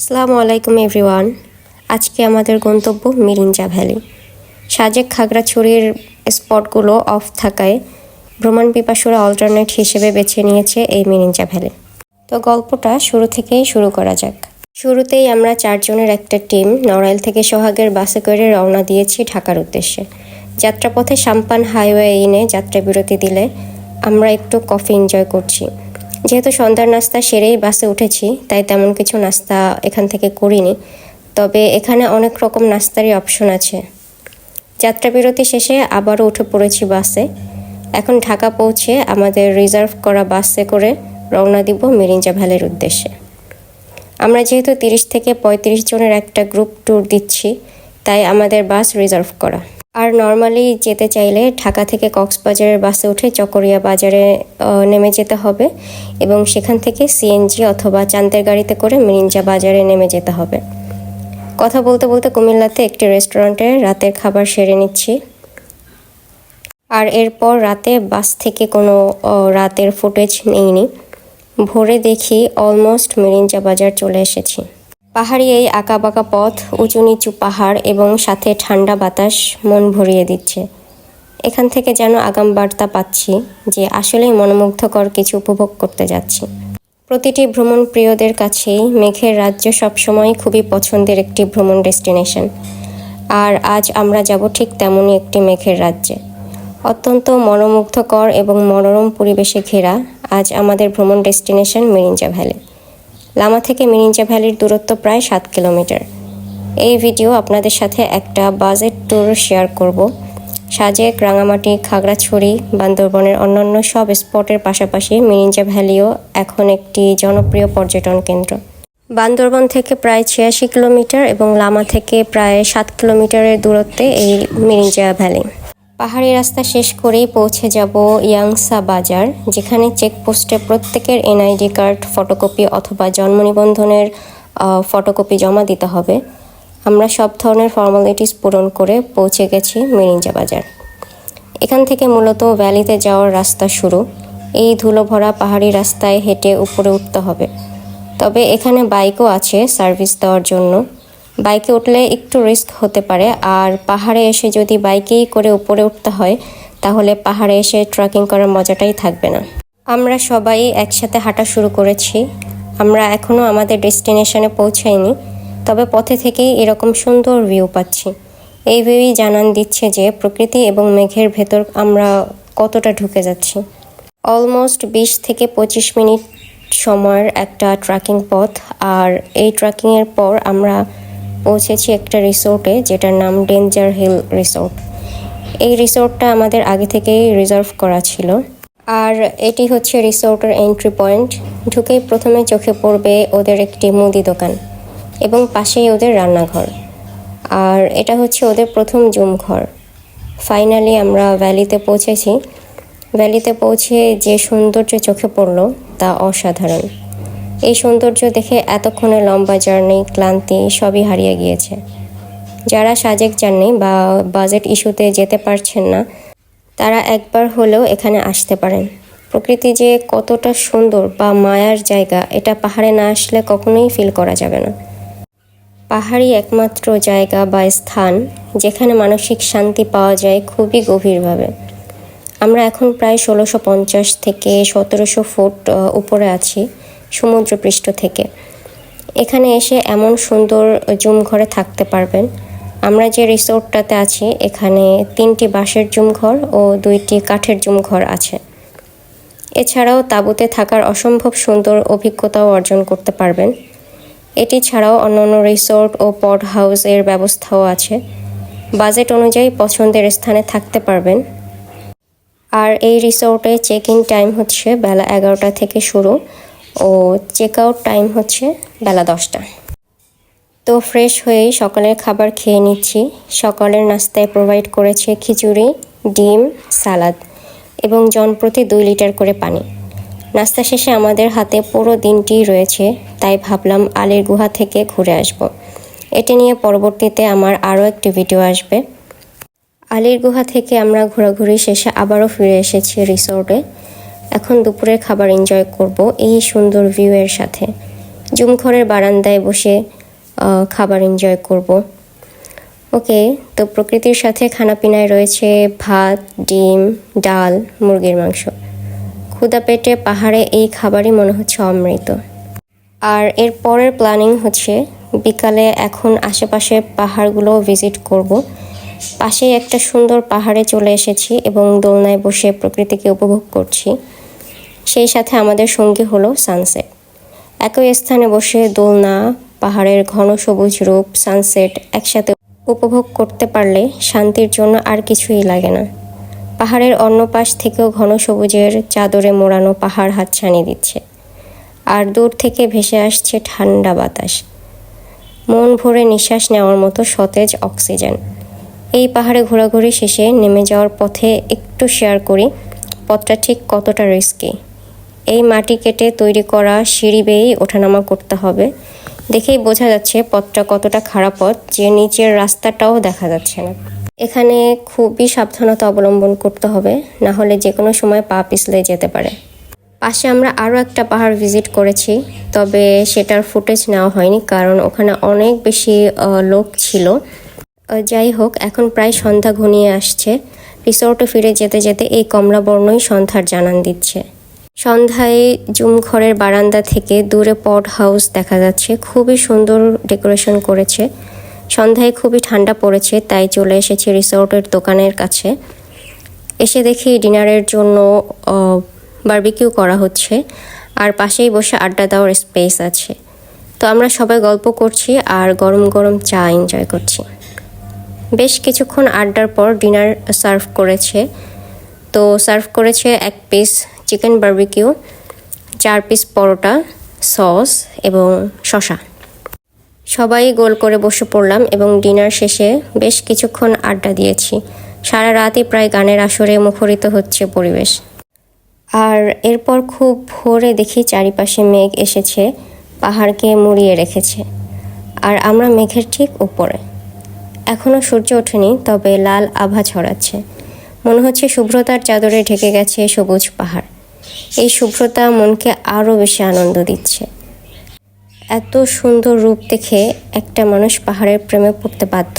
আসসালামু আলাইকুম, এভরিওয়ান। আজকে আমাদের গন্তব্য মিরিঞ্জা ভ্যালি। সাজেক খাগড়াছড়ির স্পটগুলো অফ থাকায় ভ্রমণ পিপাসুরা অল্টারনেট হিসেবে বেছে নিয়েছে এই মিরিঞ্জা ভ্যালি। তো গল্পটা শুরু থেকেই শুরু করা যাক। শুরুতেই আমরা চারজনের একটা টিম নড়াইল থেকে সোহাগের বাসে করে রওনা দিয়েছি ঢাকার উদ্দেশ্যে। যাত্রাপথে সাম্পান হাইওয়ে ইনে যাত্রা বিরতি দিলে আমরা একটু কফি এনজয় করছি। যেহেতু সন্ধ্যার নাস্তা সেরেই বাসে উঠেছি, তাই তেমন কিছু নাস্তা এখান থেকে করিনি। তবে এখানে অনেক রকম নাস্তারই অপশন আছে। যাত্রা বিরতি শেষে আবারও উঠে পড়েছি বাসে। এখন ঢাকা পৌঁছে আমাদের রিজার্ভ করা বাসে করে রওনা দিব মিরিঞ্জা ভ্যালির উদ্দেশ্যে। আমরা যেহেতু তিরিশ থেকে পঁয়ত্রিশ জনের একটা গ্রুপ ট্যুর দিচ্ছি, তাই আমাদের বাস রিজার্ভ করা। আর নর্মালি যেতে চাইলে ঢাকা থেকে কক্সবাজারের বাসে উঠে চকরিয়া বাজারে নেমে যেতে হবে এবং সেখান থেকে সিএনজি অথবা চান্দের গাড়িতে করে মিরিঞ্জা বাজারে নেমে যেতে হবে। কথা বলতে বলতে কুমিল্লাতে একটি রেস্টুরেন্টে রাতের খাবার সেরে নিচ্ছি। আর এরপর রাতে বাস থেকে কোনো রাতের ফুটেজ নেইনি। ভোরে দেখি অলমোস্ট মিরিঞ্জা বাজার চলে এসেছি। পাহাড়ি এই আঁকাবাঁকা পথ উঁচু নিচু পাহাড় এবং সাথে ঠান্ডা বাতাস মন ভরিয়ে দিচ্ছে। এখান থেকে যেন আগাম বার্তা পাচ্ছি যে আসলেই মনোমুগ্ধকর কিছু উপভোগ করতে যাচ্ছি। প্রতিটি ভ্রমণ প্রিয়দের কাছেই মেঘের রাজ্য সবসময় খুবই পছন্দের একটি ভ্রমণ ডেস্টিনেশন। আর আজ আমরা যাব ঠিক তেমনই একটি মেঘের রাজ্যে। অত্যন্ত মনোমুগ্ধকর এবং মনোরম পরিবেশে ঘেরা আজ আমাদের ভ্রমণ ডেস্টিনেশন মিরিঞ্জা ভ্যালি। লামা থেকে মিরিঞ্জা ভ্যালির দূরত্ব প্রায় সাত কিলোমিটার। এই ভিডিও আপনাদের সাথে একটা বাজেট ট্যুর শেয়ার করব। সাজেক, রাঙামাটি, খাগড়াছড়ি, বান্দরবনের অন্যান্য সব স্পটের পাশাপাশি মিরিঞ্জা ভ্যালিও এখন একটি জনপ্রিয় পর্যটন কেন্দ্র। বান্দরবন থেকে প্রায় ছিয়াশি কিলোমিটার এবং লামা থেকে প্রায় সাত কিলোমিটারের দূরত্বে এই মিরিঞ্জা ভ্যালি। পাহাড়ি রাস্তা শেষ করেই পৌঁছে যাব ইয়াংসা বাজার, যেখানে চেকপোস্টে প্রত্যেকের এনআইডি কার্ড, ফটোকপি অথবা জন্ম নিবন্ধনের ফটোকপি জমা দিতে হবে। আমরা সব ধরনের ফর্মালিটিস পূরণ করে পৌঁছে গেছি মিরিঞ্জা বাজার। এখান থেকে মূলত ভ্যালিতে যাওয়ার রাস্তা শুরু। এই ধুলো ভরা পাহাড়ি রাস্তায় হেঁটে উপরে উঠতে হবে। তবে এখানে বাইকও আছে সার্ভিস দেওয়ার জন্য। বাইকে উঠলে একটু রিস্ক হতে পারে। আর পাহাড়ে এসে যদি বাইকেই করে উপরে উঠতে হয়, তাহলে পাহাড়ে এসে ট্রেকিং করার মজাটাই থাকবে না। আমরা সবাই একসাথে হাঁটা শুরু করেছি। আমরা এখনও আমাদের ডেস্টিনেশনে পৌঁছাইনি, তবে পথে থেকেই এরকম সুন্দর ভিউ পাচ্ছি। এই ভিউই জানান দিচ্ছে যে প্রকৃতি এবং মেঘের ভেতর আমরা কতটা ঢুকে যাচ্ছি। অলমোস্ট বিশ থেকে পঁচিশ মিনিট সময়ের একটা ট্রেকিং পথ, আর এই ট্রেকিংয়ের পর আমরা পৌঁছেছি একটা রিসোর্টে, যেটার নাম ডেঞ্জার হিল রিসোর্ট এই রিসোর্টটা আমাদের আগে থেকেই রিজার্ভ করা ছিল। আর এটি হচ্ছে রিসোর্টের এন্ট্রি পয়েন্ট ঢুকেই প্রথমে চোখে পড়বে ওদের একটি মুদি দোকান এবং পাশেই ওদের রান্নাঘর। আর এটা হচ্ছে ওদের প্রথম জুম ঘর। ফাইনালি আমরা ভ্যালিতে পৌঁছেছি। ভ্যালিতে পৌঁছে যে সৌন্দর্য চোখে পড়ল, তা অসাধারণ। এই সৌন্দর্য দেখে এতক্ষণে লম্বা জার্নি, ক্লান্তি সবই হারিয়ে গিয়েছে। যারা সাজেক যাননি বা বাজেট ইস্যুতে যেতে পারছেন না, তারা একবার হলেও এখানে আসতে পারেন। প্রকৃতি যে কতটা সুন্দর বা মায়ার জায়গা, এটা পাহাড়ে না আসলে কখনোই ফিল করা যাবে না। পাহাড়ি একমাত্র জায়গা বা স্থান যেখানে মানসিক শান্তি পাওয়া যায় খুবই গভীরভাবে। আমরা এখন প্রায় ষোলোশো পঞ্চাশ থেকে সতেরোশো ফুট উপরে আছি। সমুদ্রপৃষ্ঠ থেকে। এখানে এসে এমন সুন্দর জুম ঘরে থাকতে পারবেন। আমরা যে রিসোর্টটাতে আছি, এখানে তিনটি বাঁশের জুম ঘর ও দুইটি কাঠের জুম ঘর আছে। এছাড়াও তাঁবুতে থাকার অসম্ভব সুন্দর অভিজ্ঞতাও অর্জন করতে পারবেন। এটি ছাড়াও অন্যান্য রিসোর্ট ও পড হাউসের ব্যবস্থাও আছে। বাজেট অনুযায়ী পছন্দের স্থানে থাকতে পারবেন। আর এই রিসোর্টে চেক ইন টাইম হচ্ছে বেলা এগারোটা থেকে শুরু। ও চেক আউট টাইম হচ্ছে বেলা দশটা। তো ফ্রেশ হয়েই সকালের খাবার খেয়ে নিচ্ছি। সকালের নাস্তায় প্রোভাইড করেছে খিচুড়ি, ডিম সালাদ এবং জনপ্রতি দুই লিটার করে পানি। নাস্তা শেষে আমাদের হাতে পুরো দিনটি রয়েছে, তাই ভাবলাম আলীর গুহা থেকে ঘুরে আসব। এটি নিয়ে পরবর্তীতে আমার আরও একটি ভিডিও আসবে। আলির গুহা থেকে আমরা ঘোরাঘুরি শেষে আবারও ফিরে এসেছি রিসোর্টে এখন দুপুরের খাবার এনজয় করব এই সুন্দর ভিউয়ের সাথে। জুমঘরের বারান্দায় বসে খাবার এনজয় করব। ওকে, তো প্রকৃতির সাথে খানাপিনায় রয়েছে ভাত, ডিম, ডাল, মুরগির মাংস। ক্ষুদা পেটে পাহাড়ে এই খাবারই মনে হচ্ছে অমৃত। আর এর পরের প্ল্যানিং হচ্ছে, বিকালে এখন আশেপাশে পাহাড়গুলো ভিজিট করব। পাশেই একটা সুন্দর পাহাড়ে চলে এসেছি এবং দোলনায় বসে প্রকৃতিকে উপভোগ করছি। সেই সাথে আমাদের সঙ্গী হলো সানসেট। একই স্থানে বসে দোলনা, পাহাড়ের ঘন সবুজ রূপ, সানসেট একসাথে উপভোগ করতে পারলে শান্তির জন্য আর কিছুই লাগে না। পাহাড়ের অন্য পাশ থেকেও ঘন সবুজের চাদরে মোড়ানো পাহাড় হাতছানি দিচ্ছে। আর দূর থেকে ভেসে আসছে ঠান্ডা বাতাস। মন ভরে নিঃশ্বাস নেওয়ার মতো সতেজ অক্সিজেন। এই পাহাড়ে ঘোরাঘুরি শেষে নেমে যাওয়ার পথে একটু শেয়ার করি, পথটা ঠিক কতটা রিস্কি এই মাটি কেটে তৈরি করা সিঁড়ি বেয়েই ওঠানামা করতে হবে। দেখেই বোঝা যাচ্ছে পথটা কতটা খারাপ পথ, যে নিচের রাস্তাটাও দেখা যাচ্ছে না। এখানে খুবই সাবধানতা অবলম্বন করতে হবে, না হলে যে কোনো সময় পা পিছলে যেতে পারে। পাশে আমরা আরও একটা পাহাড় ভিজিট করেছি, তবে সেটার ফুটেজ নেওয়া হয়নি, কারণ ওখানে অনেক বেশি লোক ছিল। যাই হোক, এখন প্রায় সন্ধ্যা ঘনিয়ে আসছে। রিসোর্টে ফিরে যেতে যেতে এই কমলা বর্ণই সন্ধ্যার জানান দিচ্ছে। সন্ধ্যায় জুম ঘরের বারান্দা থেকে দূরে পট হাউস দেখা যাচ্ছে। খুবই সুন্দর ডেকোরেশন করেছে। সন্ধ্যায় খুবই ঠান্ডা পড়েছে, তাই চলে এসেছে রিসোর্টের দোকানের কাছে। এসে দেখি ডিনারের জন্য বারবিকিউ করা হচ্ছে, আর পাশেই বসে আড্ডা দেওয়ার স্পেস আছে। তো আমরা সবাই গল্প করছি আর গরম গরম চা এনজয় করছি। বেশ কিছুক্ষণ আড্ডার পর ডিনার সার্ভ করেছে। তো সার্ভ করেছে এক পিস চিকেন বারবিকিউ, চার পিস পরোটা, সস এবং শশা সবাই গোল করে বসে পড়লাম এবং ডিনার শেষে বেশ কিছুক্ষণ আড্ডা দিয়েছি। সারা রাতই প্রায় গানের আসরে মুখরিত হচ্ছে পরিবেশ। আর এরপর খুব ভোরে দেখি চারিপাশে মেঘ এসেছে, পাহাড়কে মুড়িয়ে রেখেছে। আর আমরা মেঘের ঠিক উপরে। এখনও সূর্য ওঠেনি, তবে লাল আভা ছড়াচ্ছে। মনে হচ্ছে শুভ্রতার চাদরে ঢেকে গেছে সবুজ পাহাড়। এই শুভ্রতা মনকে আরও বেশি আনন্দ দিচ্ছে। এত সুন্দর রূপ দেখে একটা মানুষ পাহাড়ের প্রেমে পড়তে বাধ্য।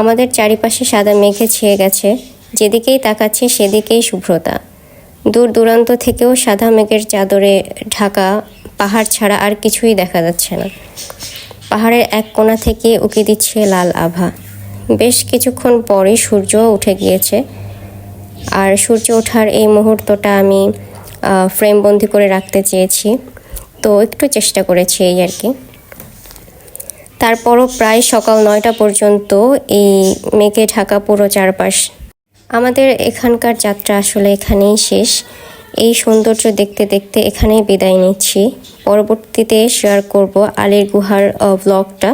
আমাদের চারিপাশে সাদা মেঘে ছেয়ে গেছে, যেদিকেই তাকাচ্ছি সেদিকেই শুভ্রতা। দূর দূরান্ত থেকেও সাদা মেঘের চাদরে ঢাকা পাহাড় ছাড়া আর কিছুই দেখা যাচ্ছে না। পাহাড়ের এক কোণা থেকে উকি দিচ্ছে লাল আভা। বেশ কিছুক্ষণ পরে সূর্য উঠে গিয়েছে আর সূর্য ওঠার এই মুহূর্তটা আমি ফ্রেমবন্দি করে রাখতে চেয়েছি। তো একটু চেষ্টা করেছি এই আর কি। তারপরও প্রায় সকাল নয়টা পর্যন্ত এই মেঘে ঢাকা পুরো চারপাশ। আমাদের এখানকার যাত্রা আসলে এখানেই শেষ। এই সৌন্দর্য দেখতে দেখতে এখানেই বিদায় নিচ্ছি। পরবর্তীতে শেয়ার করব আলীর গুহার ব্লগটা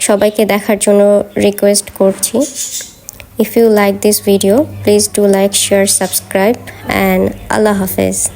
সবাইকে দেখার জন্য রিকোয়েস্ট করছি। If you like this video, please do like, share, subscribe and Allah Hafiz.